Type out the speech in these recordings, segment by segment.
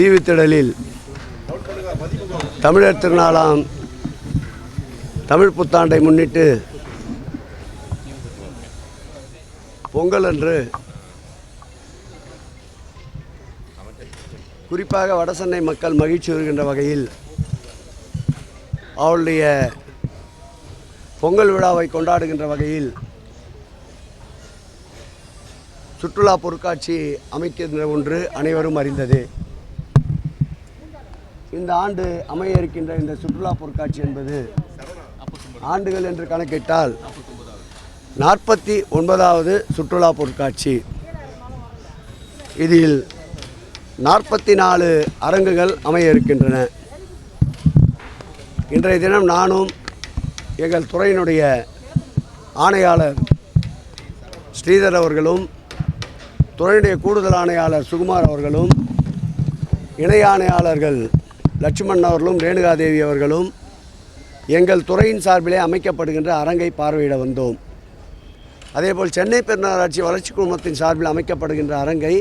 தீவுத்திடலில் தமிழர் திருநாளாம் தமிழ் புத்தாண்டை முன்னிட்டு பொங்கல் அன்று குறிப்பாக வடசென்னை மக்கள் மகிழ்ச்சி வருகின்ற வகையில் அவளுடைய பொங்கல் விழாவை கொண்டாடுகின்ற வகையில் சுற்றுலா பொருட்காட்சி அமைக்கின்ற ஒன்று அனைவரும் அறிந்தது. இந்த ஆண்டு அமைய இருக்கின்ற இந்த சுற்றுலா பொருட்காட்சி என்பது ஆண்டுகள் என்று கணக்கிட்டால் நாற்பத்தி ஒன்பதாவது சுற்றுலா பொருட்காட்சி. இதில் நாற்பத்தி நாலு அரங்குகள் அமைய இருக்கின்றன. இன்றைய தினம் நானும் எங்கள் துறையினுடைய ஆணையாளர் ஸ்ரீதர் அவர்களும் துறையுடைய கூடுதல் ஆணையாளர் சுகுமார் அவர்களும் இணை ஆணையாளர்கள் லட்சுமணன் அவர்களும் ரேணுகாதேவி அவர்களும் எங்கள் துறையின் சார்பிலே அமைக்கப்படுகின்ற அரங்கை பார்வையிட வந்தோம். அதேபோல் சென்னை பெருநகராட்சி வளர்ச்சி குழுமத்தின் சார்பில் அமைக்கப்படுகின்ற அரங்கை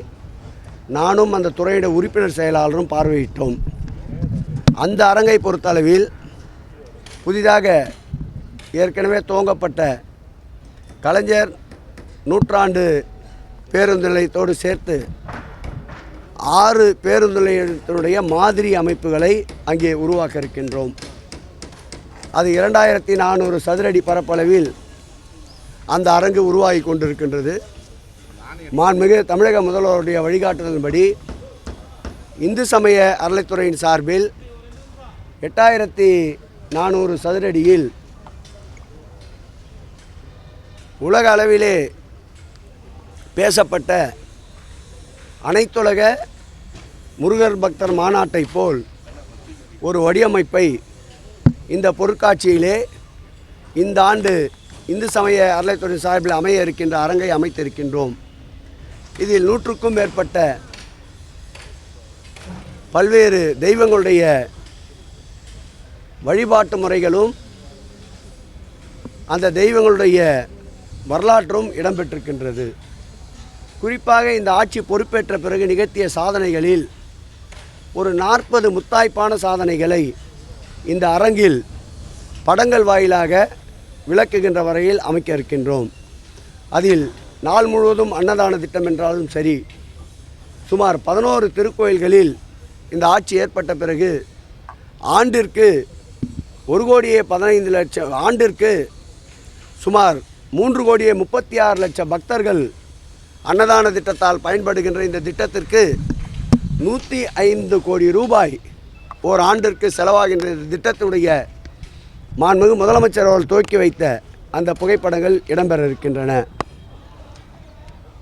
நானும் அந்த துறையுடைய உறுப்பினர் செயலாளரும் பார்வையிட்டோம். அந்த அரங்கை பொறுத்தளவில் புதிதாக ஏற்கனவே துவங்கப்பட்ட கலைஞர் நூற்றாண்டு பேருந்து நிலையத்தோடு சேர்த்து ஆறு பேருந்து நிலையத்தினுடைய மாதிரி அமைப்புகளை அங்கே உருவாக்க இருக்கின்றோம் அது இரண்டாயிரத்தி நானூறு சதுரடி பரப்பளவில் அந்த அரங்கு உருவாகி கொண்டிருக்கின்றது. மாண்புமிகு தமிழக முதல்வருடைய வழிகாட்டுதலின்படி இந்து சமய அறளைத்துறையின் சார்பில் எட்டாயிரத்தி நானூறு சதுரடியில் உலக அளவிலே பேசப்பட்ட அனைத்துலக முருகர் பக்தர் மாநாட்டை போல் ஒரு வடிவமைப்பை இந்த பொருட்காட்சியிலே இந்த ஆண்டு இந்து சமய அறலைத்துறை சார்பில் அமைய இருக்கின்ற அரங்கை அமைத்திருக்கின்றோம். இதில் நூற்றுக்கும் மேற்பட்ட பல்வேறு தெய்வங்களுடைய வழிபாட்டு முறைகளும் அந்த தெய்வங்களுடைய வரலாற்றும் இடம்பெற்றிருக்கின்றது. குறிப்பாக இந்த ஆட்சி பொறுப்பேற்ற பிறகு நிகழ்த்திய சாதனைகளில் ஒரு நாற்பது முத்தாய்ப்பான சாதனைகளை இந்த அரங்கில் படங்கள் வாயிலாக விளக்குகின்ற வரையில் அமைக்க இருக்கின்றோம். அதில் நாள் முழுவதும் அன்னதான திட்டம் என்றாலும் சரி சுமார் பதினோரு திருக்கோயில்களில் இந்த ஆட்சி ஏற்பட்ட பிறகு ஆண்டிற்கு ஒரு கோடியே பதினைந்து லட்சம் ஆண்டிற்கு சுமார் மூன்று கோடியே முப்பத்தி ஆறு லட்சம் பக்தர்கள் அன்னதான திட்டத்தால் பயன்படுகின்ற இந்த திட்டத்திற்கு நூற்றி ஐந்து கோடி ரூபாய் ஓர் ஆண்டிற்கு செலவாகின்ற இந்த திட்டத்தினுடைய மாண்புமிகு முதலமைச்சர் அவர்கள் துவக்கி வைத்த அந்த புகைப்படங்கள் இடம்பெற இருக்கின்றன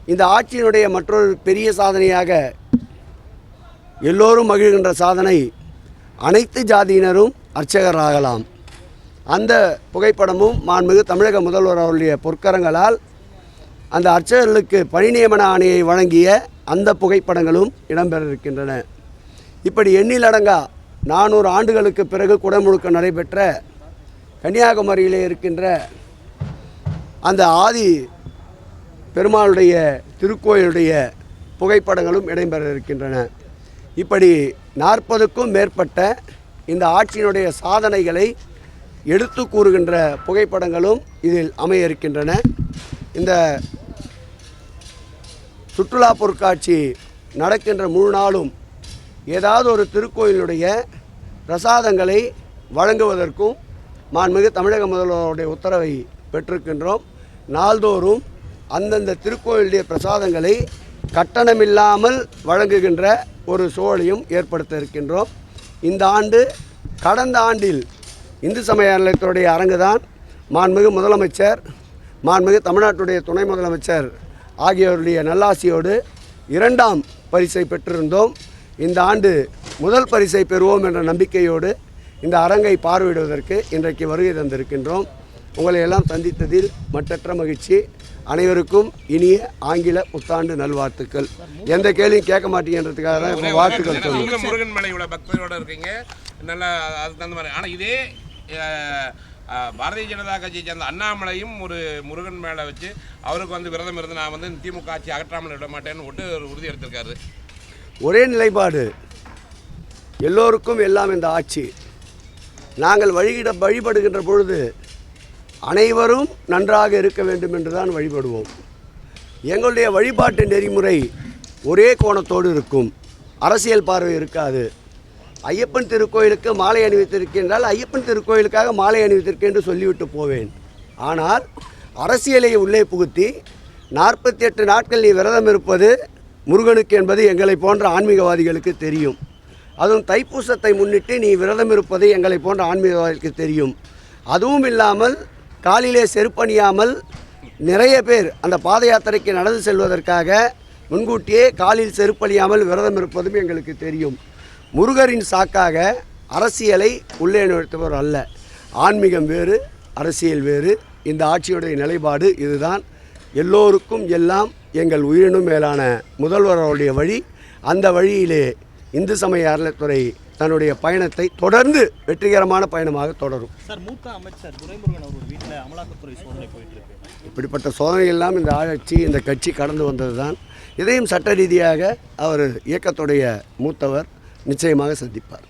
இந்த ஆட்சியினுடைய மற்றொரு பெரிய சாதனையாக எல்லோரும் மகிழ்கின்ற சாதனை அனைத்து ஜாதியினரும் அர்ச்சகராகலாம். அந்த புகைப்படமும் மாண்புமிகு தமிழக முதல்வர் அவருடைய பொற்கரங்களால் அந்த அர்ச்சகர்களுக்கு பணி நியமன ஆணையை வழங்கிய அந்த புகைப்படங்களும் இடம்பெற இருக்கின்றன இப்படி எண்ணிலடங்கா நானூறு ஆண்டுகளுக்கு பிறகு குடமுழுக்க நடைபெற்ற கன்னியாகுமரியிலே இருக்கின்ற அந்த ஆதி பெருமாளுடைய திருக்கோயிலுடைய புகைப்படங்களும் இடம்பெற இருக்கின்றன இப்படி நாற்பதுக்கும் மேற்பட்ட இந்த ஆட்சியினுடைய சாதனைகளை எடுத்து கூறுகின்ற புகைப்படங்களும் இதில் அமைய இருக்கின்றன. இந்த சுற்றுலா பொருட்காட்சி நடக்கின்ற முழு நாளும் ஏதாவது ஒரு திருக்கோயிலுடைய பிரசாதங்களை வழங்குவதற்கும் மாண்புமிகு தமிழக முதல்வருடைய உத்தரவை பெற்றிருக்கின்றோம். நாள்தோறும் அந்தந்த திருக்கோயிலுடைய பிரசாதங்களை கட்டணமில்லாமல் வழங்குகின்ற ஒரு சூழலையும் ஏற்படுத்த இருக்கின்றோம். இந்த ஆண்டு கடந்த ஆண்டில் இந்து சமய அறநிலையத்துடைய அரங்கு தான் மாண்புமிகு முதலமைச்சர் மாண்புமிகு தமிழ்நாட்டுடைய துணை முதலமைச்சர் ஆகியோருடைய நல்லாசியோடு இரண்டாம் பரிசை பெற்றிருந்தோம். இந்த ஆண்டு முதல் பரிசை பெறுவோம் என்ற நம்பிக்கையோடு இந்த அரங்கை பார்வையிடுவதற்கு இன்றைக்கு வருகை தந்திருக்கின்றோம். உங்களை எல்லாம் சந்தித்ததில் மற்றற்ற மகிழ்ச்சி. அனைவருக்கும் இனிய ஆங்கில புத்தாண்டு நல்வாழ்த்துக்கள். எந்த கேள்வியும் கேட்க மாட்டீங்கன்றதுக்காக தான் இப்போ வாழ்த்துக்கள் சொல்லுங்கள் முருகன் மேலையோட பக்தரோட இருக்கீங்க. நல்லா அதுக்கு தகுந்த மாதிரி. ஆனால் இதே பாரதிய ஜனதா கட்சியை சேர்ந்த அண்ணாமலையும் ஒரு முருகன் மேலே வச்சு அவருக்கு வந்து விரதம் இருந்து நான் வந்து திமுக ஆட்சி அகற்றாமல் விட மாட்டேன்னு விட்டு ஒரு உறுதி எடுத்திருக்காரு. ஒரே நிலைப்பாடு. எல்லோருக்கும் எல்லாம் இந்த ஆட்சி. நாங்கள் வழிகிட வழிபடுகின்ற பொழுது அனைவரும் நன்றாக இருக்க வேண்டும் என்று தான் வழிபடுவோம். எங்களுடைய வழிபாட்டு நெறிமுறை ஒரே கோணத்தோடு இருக்கும். அரசியல் பார்வை இருக்காது. ஐயப்பன் திருக்கோயிலுக்கு மாலை அணிவித்திருக்கின்றால் ஐயப்பன் திருக்கோயிலுக்காக மாலை அணிவித்திருக்கேன் என்று சொல்லிவிட்டு போவேன். ஆனால் அரசியலை உள்ளே புகுத்தி நாற்பத்தி எட்டு நாட்கள் நீ விரதம் இருப்பது முருகனுக்கு என்பது எங்களை போன்ற ஆன்மீகவாதிகளுக்கு தெரியும். அதுவும் தைப்பூசத்தை முன்னிட்டு நீ விரதம் இருப்பது எங்களை போன்ற ஆன்மீகவாதிகளுக்கு தெரியும். அதுவும் இல்லாமல் காலிலே செருப்பணியாமல் நிறைய பேர் அந்த பாத யாத்திரைக்கு நடந்து செல்வதற்காக முன்கூட்டியே காலில் செருப்பணியாமல் விரதம் இருப்பதும் எங்களுக்கு தெரியும். முருகரின் சாக்காக அரசியலை உள்ளே நுழைத்தவர் அல்ல. ஆன்மீகம் வேறு அரசியல் வேறு. இந்த ஆட்சியுடைய நிலைப்பாடு இதுதான். எல்லோருக்கும் எல்லாம் எங்கள் உயிரினும் மேலான முதல்வர் அவருடைய வழி. அந்த வழியிலே இந்து சமய அறநிலைத்துறை தன்னுடைய பயணத்தை தொடர்ந்து வெற்றிகரமான பயணமாக தொடரும். சார் மூத்த அமைச்சர் துரைமுருகன் அவர் வீட்டில் அமலாக்கத்துறை சோதனை போயிட்டு இருக்கு. இப்படிப்பட்ட சோதனை எல்லாம் இந்த ஆட்சி இந்த கட்சி கடந்து வந்தது தான் இதையும் சட்ட ரீதியாக அவர் இயக்கத்துடைய மூத்தவர் நிச்சயமாக சந்திப்பார்.